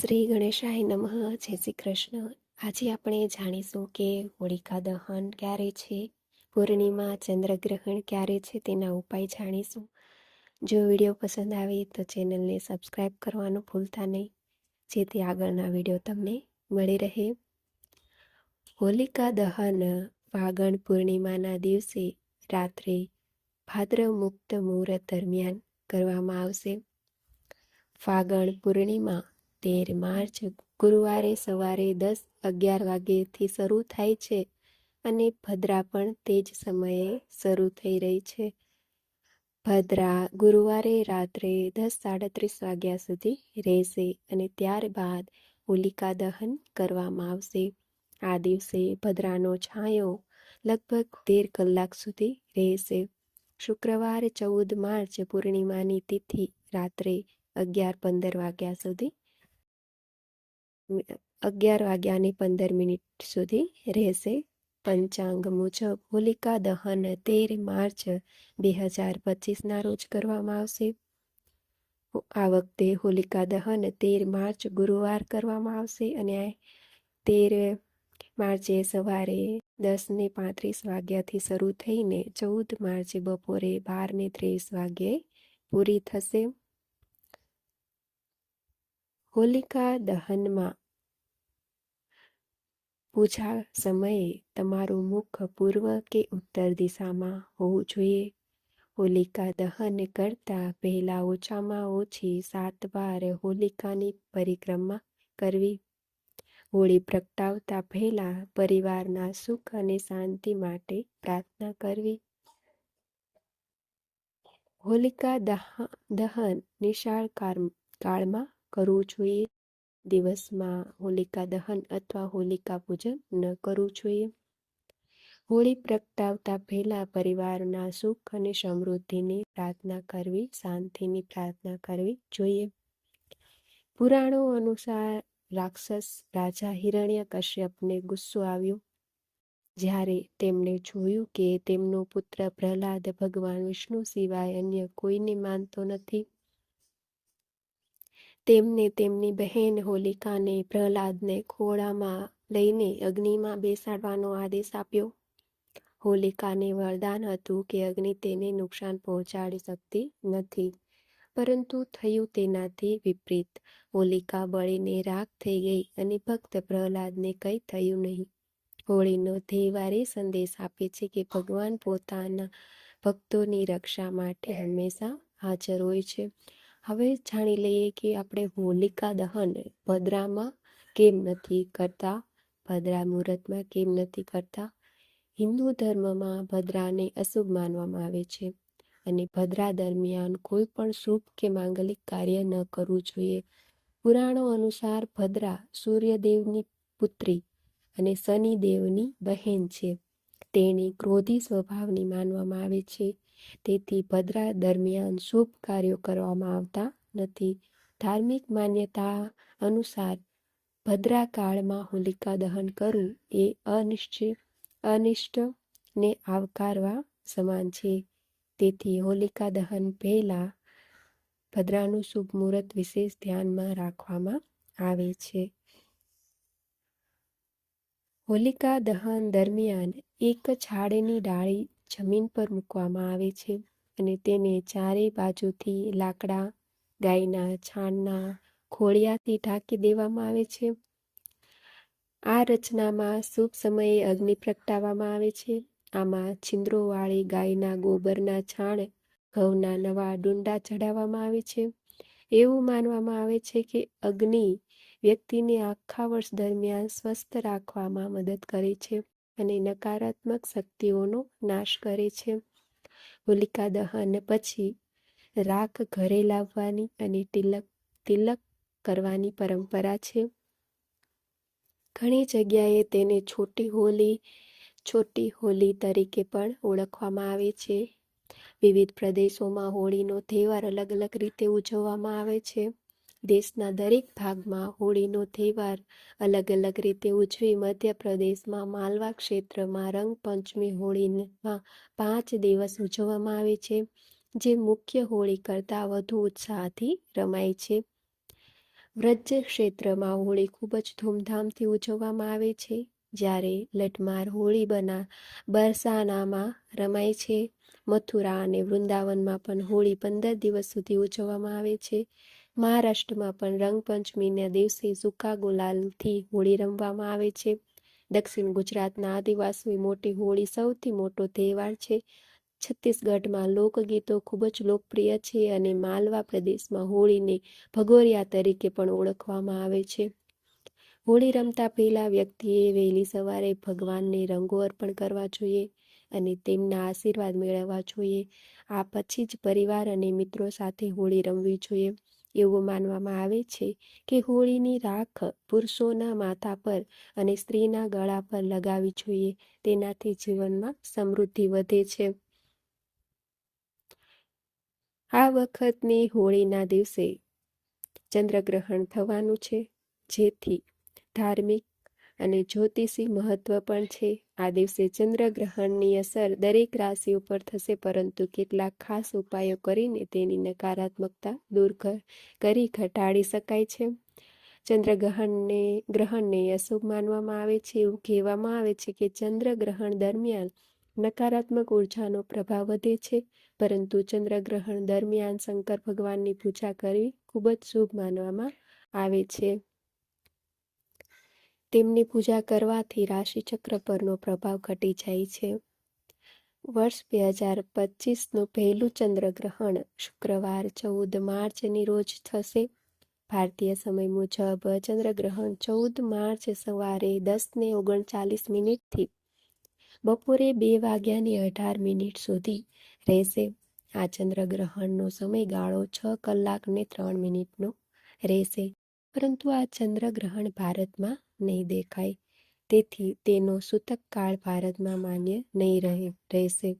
શ્રી ગણેશાય નમઃ, જય શ્રી કૃષ્ણ. આજે આપણે જાણીશું કે હોળિકા દહન ક્યારે છે, પૂર્ણિમા, ચંદ્રગ્રહણ ક્યારે છે તેના ઉપાય જાણીશું. જો વીડિયો પસંદ આવે તો ચેનલને સબસ્ક્રાઈબ કરવાનું ભૂલતા નહીં. જેથી આગળના વીડિયો તમને મળી રહે. હોલિકા દહન ફાગણ પૂર્ણિમાના દિવસે રાત્રે ભાદ્ર મુક્ત મુહૂર્ત દરમિયાન કરવામાં આવશે. ફાગણ પૂર્ણિમા તેર માર્ચ ગુરુવારે સવારે દસ અગિયાર વાગ્યેથી શરૂ થાય છે અને ભદ્રા પણ તે જ સમયે શરૂ થઈ રહી છે. ભદ્રા ગુરુવારે રાત્રે દસ સાડત્રીસ વાગ્યા સુધી રહેશે અને ત્યારબાદ હોલિકા દહન કરવામાં આવશે. આ દિવસે ભદ્રાનો છાંયો લગભગ તેર કલાક સુધી રહેશે. શુક્રવાર ચૌદ માર્ચ પૂર્ણિમાની તિથિ રાત્રે અગિયાર પંદર વાગ્યા સુધી અગિયાર વાગ્યાની પંદર મિનિટ સુધી રહેશે. પંચાંગ મુજબ હોલિકા દહન તેર માર્ચ બે હજાર પચીસના રોજ કરવામાં આવશે. આ વખતે હોલિકા દહન તેર માર્ચ ગુરુવાર કરવામાં આવશે અને તેર માર્ચે સવારે દસ ને પાંત્રીસ વાગ્યાથી શરૂ થઈને ચૌદ માર્ચે બપોરે બાર ને ત્રીસ વાગ્યે પૂરી થશે. હોલિકા દહનમાં પૂજા સમયે તમારું મુખ પૂર્વ કે ઉત્તર દિશામાં હોવું જોઈએ. હોલિકા દહન કરતા પહેલા ઓછામાં ઓછી સાત વાર હોલિકાની પરિક્રમા કરવી. હોળી પ્રગટાવતા પહેલા પરિવારના સુખ અને શાંતિ માટે પ્રાર્થના કરવી. હોલિકા દહન નિશાળ કાળમાં કરવું જોઈએ. દિવસમાં હોલિકા દહન અથવા હોલિકા પૂજન ન કરવું જોઈએ. હોળી પ્રગટાવતા પહેલા પરિવારના સુખ અને સમૃદ્ધિની પ્રાર્થના કરવી, શાંતિની પ્રાર્થના કરવી જોઈએ. પુરાણો અનુસાર રાક્ષસ રાજા હિરણ્ય કશ્યપને ગુસ્સો આવ્યો. જ્યારે તેમણે જોયું કે તેમનો પુત્ર પ્રહલાદ ભગવાન વિષ્ણુ સિવાય અન્ય કોઈને માનતો નથી. તેમને તેમની બહેન હોલિકાને પ્રહલાદને ખોળામાં લઈને અગ્નિમાં બેસાડવાનો આદેશ આપ્યો. હોલિકાને વરદાન હતું કે અગ્નિ તેને નુકસાન પહોંચાડી શકતી નથી, પરંતુ થયું તેનાથી વિપરીત. હોલિકા બળીને રાખ થઈ ગઈ અને ભક્ત પ્રહલાદને કંઈ થયું નહીં. હોળીનો તહેવાર સંદેશ આપે છે કે ભગવાન પોતાના ભક્તોની રક્ષા માટે હંમેશા હાજર હોય છે. હવે જાણી લઈએ કે આપણે હોલિકા દહન ભદ્રામાં કેમ નથી કરતા? ભદ્રા મુહૂર્તમાં કેમ નથી કરતા? હિન્દુ ધર્મમાં ભદ્રાને અશુભ માનવામાં આવે છે અને ભદ્રા દરમિયાન કોઈ પણ શુભ કે માંગલિક કાર્ય ન કરવું જોઈએ. પુરાણો અનુસાર ભદ્રા સૂર્યદેવની પુત્રી અને શનિદેવની બહેન છે. તેણી ક્રોધી સ્વભાવની માનવામાં આવે છે. તેથી ભદ્રા દરમિયાન શુભ કાર્યો કરવામાં આવતા નથી. ધાર્મિક માન્યતા અનુસાર ભદ્રા કાળમાં હોલિકા દહન કરવું એ અનિશ્ચિત અનિષ્ટને આવકારવા સમાન છે. તેથી હોલિકા દહન પહેલાં ભદ્રાનું શુભ મુહૂર્ત વિશેષ ધ્યાનમાં રાખવામાં આવે છે. હોલિકા દહન દરમિયાન એક છાડની ડાળી જમીન પર મૂકવામાં આવે છે અને તેને ચારે બાજુથી લાકડા, ગાયના છાણના ખોળિયાથી ઢાંકી દેવામાં આવે છે. આ રચનામાં શુભ સમયે અગ્નિ પ્રગટાવવામાં આવે છે. આમાં છિંદ્રોવાળી ગાયના ગોબરના છાણ, ઘઉંના નવા ડુંડા ચડાવવામાં આવે છે. એવું માનવામાં આવે છે કે અગ્નિ વ્યક્તિને આખા વર્ષ દરમિયાન સ્વસ્થ રાખવામાં મદદ કરે છે અને નકારાત્મક શક્તિઓનો નાશ કરે છે. હોલિકા દહન પછી રાખ ઘરે લાવવાની અને તિલક તિલક કરવાની પરંપરા છે. ઘણી જગ્યાએ તેને છોટી હોલી છોટી હોલી તરીકે પણ ઓળખવામાં આવે છે. વિવિધ પ્રદેશોમાં હોળીનો તહેવાર અલગ અલગ રીતે ઉજવવામાં આવે છે. દેશના દરેક ભાગમાં હોળીનો તહેવાર અલગ અલગ રીતે ઉજવી મધ્યપ્રદેશમાં માલવા ક્ષેત્રમાં રંગપંચમી હોળીમાં પાંચ દિવસ ઉજવવામાં આવે છે, જે મુખ્ય હોળી કરતાં વધુ ઉત્સાહથી રમાય છે. વ્રજ ક્ષેત્રમાં હોળી ખૂબ જ ધૂમધામથી ઉજવવામાં આવે છે, જ્યારે લઠમાર હોળી બના બરસાનામાં રમાય છે. મથુરા અને વૃંદાવનમાં પણ હોળી પંદર દિવસ સુધી ઉજવવામાં આવે છે. મહારાષ્ટ્રમાં પણ રંગપંચમીના દિવસે સૂકા ગુલાલથી હોળી રમવામાં આવે છે. દક્ષિણ ગુજરાતના આદિવાસી મોટી હોળી સૌથી મોટો તહેવાર છે. છત્તીસગઢમાં લોકગીતો ખૂબ જ લોકપ્રિય છે અને માલવા પ્રદેશમાં હોળીને ભગોરિયા તરીકે પણ ઓળખવામાં આવે છે. હોળી રમતા પહેલા વ્યક્તિએ વહેલી સવારે ભગવાનને રંગો અર્પણ કરવા જોઈએ અને તેમના આશીર્વાદ મેળવવા જોઈએ. આ પછી જ પરિવાર અને મિત્રો સાથે હોળી રમવી જોઈએ. એવું માનવામાં આવે છે કે હોળીની રાખ પુરુષોના માથા પર અને સ્ત્રીના ગળા પર લગાવવી જોઈએ. તેનાથી જીવનમાં સમૃદ્ધિ વધે છે. આ વખતની હોળીના દિવસે ચંદ્રગ્રહણ થવાનું છે. જેથી ધાર્મિક અને જ્યોતિષી મહત્વ પણ છે. આ દિવસે ચંદ્રગ્રહણની અસર દરેક રાશિ ઉપર થશે, પરંતુ કેટલાક ખાસ ઉપાયો કરીને તેની નકારાત્મકતા દૂર કરી ઘટાડી શકાય છે. ચંદ્રગ્રહણને, ગ્રહણને અશુભ માનવામાં આવે છે. એવું કહેવામાં આવે છે કે ચંદ્રગ્રહણ દરમિયાન નકારાત્મક ઉર્જાનો પ્રભાવ વધે છે, પરંતુ ચંદ્રગ્રહણ દરમિયાન શંકર ભગવાનની પૂજા કરવી ખૂબ જ શુભ માનવામાં આવે છે. તેમની પૂજા કરવાથી રાશિચક્ર પરનો પ્રભાવ ઘટી જાય છે. વર્ષ બે હજાર પચીસનું પહેલું ચંદ્રગ્રહણ શુક્રવાર ચૌદ માર્ચની રોજ થશે. ભારતીય સમય મુજબ ચંદ્રગ્રહણ ચૌદ માર્ચ સવારે દસને ઓગણચાલીસ મિનિટથી બપોરે બે વાગ્યાની અઢાર મિનિટ સુધી રહેશે. આ ચંદ્રગ્રહણનો સમયગાળો છ કલાક ને ત્રણ મિનિટનો રહેશે. પરંતુ આ ચંદ્રગ્રહણ ભારતમાં નહીં દેખાય. તેથી તેનો સૂતક કાળ ભારતમાં માન્ય નહીં રહે, રહેશે.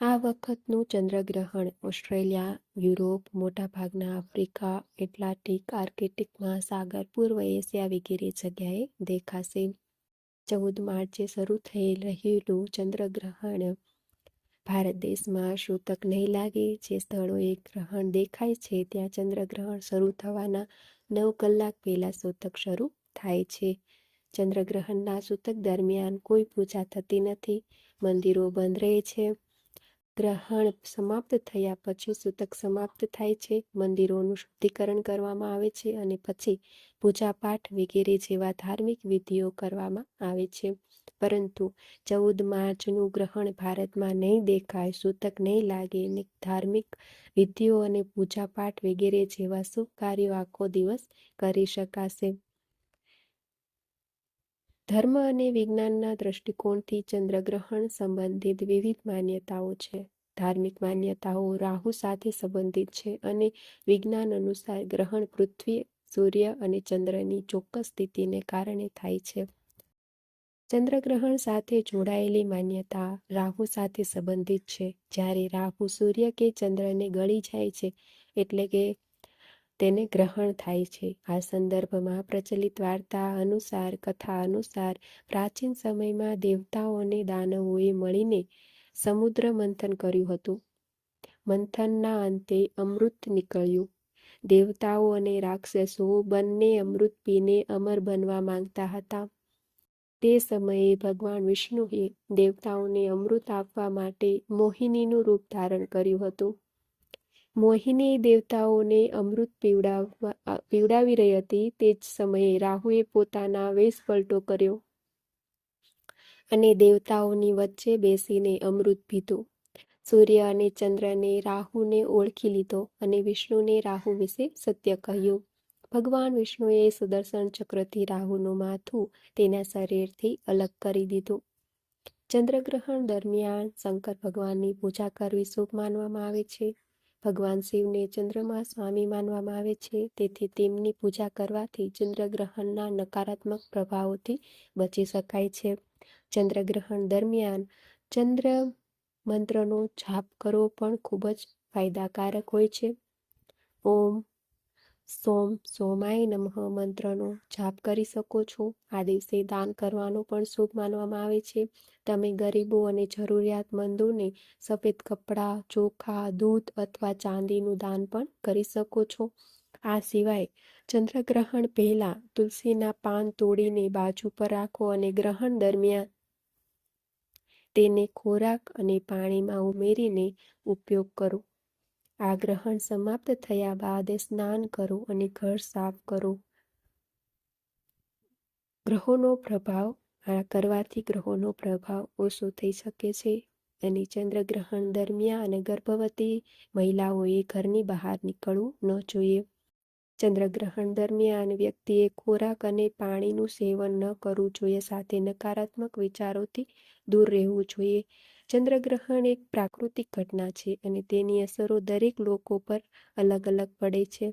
આ વખતનું ચંદ્રગ્રહણ ઓસ્ટ્રેલિયા, યુરોપ, મોટાભાગના આફ્રિકા, એટલાન્ટિક, આર્કિટિક મહાસાગર, પૂર્વ એશિયા વગેરે જગ્યાએ દેખાશે. ચૌદ માર્ચે શરૂ થઈ રહેલું ચંદ્રગ્રહણ ભારત દેશમાં સૂતક નહીં લાગે, જે સ્થળોએ ગ્રહણ દેખાય છે, ત્યાં ચંદ્રગ્રહણ શરૂ થવાના નવ કલાક પહેલાં સૂતક શરૂ થાય છે. ચંદ્રગ્રહણના સૂતક દરમિયાન કોઈ પૂજા થતી નથી, મંદિરો બંધ રહે છે. ગ્રહણ સમાપ્ત થયા પછી સૂતક સમાપ્ત થાય છે. મંદિરોનું શુદ્ધિકરણ કરવામાં આવે છે અને પછી પૂજાપાઠ વગેરે જેવા ધાર્મિક વિધિઓ કરવામાં આવે છે. પરંતુ ચૌદ માર્ચનું ગ્રહણ ભારતમાં નહીં દેખાય. સૂતક નહીં લાગે. અને ધાર્મિક વિધિઓ અને પૂજાપાઠ વગેરે જેવા શુભ કાર્યો આખો દિવસ કરી શકાશે. ધર્મ અને વિજ્ઞાનના દ્રષ્ટિકોણથી ચંદ્રગ્રહણ સંબંધિત વિવિધ માન્યતાઓ છે. ધાર્મિક માન્યતાઓ રાહુ સાથે સંબંધિત છે અને વિજ્ઞાન અનુસાર ગ્રહણ પૃથ્વી, સૂર્ય અને ચંદ્રની ચોક્કસ સ્થિતિને કારણે થાય છે. ચંદ્રગ્રહણ સાથે જોડાયેલી માન્યતા રાહુ સાથે સંબંધિત છે. જ્યારે રાહુ સૂર્ય કે ચંદ્રને ગળી જાય છે, એટલે કે તેને ગ્રહણ થાય છે. આ સંદર્ભમાં પ્રચલિત વાર્તા અનુસાર, કથા અનુસાર, પ્રાચીન સમયમાં દેવતાઓ અને દાનવોએ મળીને સમુદ્ર મંથન કર્યું હતું. મંથનના અંતે અમૃત નીકળ્યું. દેવતાઓ અને રાક્ષસો બંને અમૃત પીને અમર બનવા માંગતા હતા. તે સમયે ભગવાન વિષ્ણુએ દેવતાઓને અમૃત આપવા માટે મોહિનીનું રૂપ ધારણ કર્યું હતું. મોહિની દેવતાઓને અમૃત પીવડાવવા પીવડાવી રહી હતી તે જ સમયે રાહુએ પોતાના વેશ પલટો કર્યો અને દેવતાઓની વચ્ચે બેસીને અમૃત પીધું. સૂર્ય અને ચંદ્રને રાહુને ઓળખી લીધો અને વિષ્ણુને રાહુ વિશે સત્ય કહ્યું. ભગવાન વિષ્ણુએ સુદર્શન ચક્રથી રાહુનું માથું તેના શરીરથી અલગ કરી દીધું. ચંદ્રગ્રહણ દરમિયાન શંકર ભગવાનની પૂજા કરવી શુભ માનવામાં આવે છે. ભગવાન શિવને ચંદ્રમા સ્વામી માનવામાં આવે છે. તેથી તેમની પૂજા કરવાથી ચંદ્રગ્રહણના નકારાત્મક પ્રભાવોથી બચી શકાય છે. ચંદ્રગ્રહણ દરમિયાન ચંદ્ર મંત્રનો જાપ કરવો પણ ખૂબ જ ફાયદાકારક હોય છે. ઓમ સોમ સોમાય નમઃ મંત્રનો જાપ કરી શકો છો. આ દિવસે દાન કરવાનું પણ શુભ માનવામાં આવે છે. તમે ગરીબો અને જરૂરિયાતમંદોને સફેદ કપડાં, ચોખા, દૂધ અથવા ચાંદીનું દાન પણ કરી શકો છો. આ સિવાય ચંદ્રગ્રહણ પહેલાં તુલસીના પાન તોડીને બાજુ પર રાખો અને ગ્રહણ દરમિયાન તેને ખોરાક અને પાણીમાં ઉમેરીને ઉપયોગ કરો. આ ગ્રહણ સમાપ્ત થયા બાદ સ્નાન કરો અને ઘર સાફ કરો. ગ્રહોનો પ્રભાવ, આ કરવાથી ગ્રહોનો પ્રભાવ ઓછો થઈ શકે છે અને ચંદ્રગ્રહણ દરમિયાન ગર્ભવતી મહિલાઓએ ઘરની બહાર નીકળવું ન જોઈએ. ચંદ્રગ્રહણ દરમિયાન વ્યક્તિએ ખોરાક અને પાણીનું સેવન ન કરવું જોઈએ, સાથે નકારાત્મક વિચારોથી દૂર રહેવું જોઈએ. ચંદ્રગ્રહણ એક પ્રાકૃતિક ઘટના છે અને તેની અસરો દરેક લોકો પર અલગ અલગ પડે છે.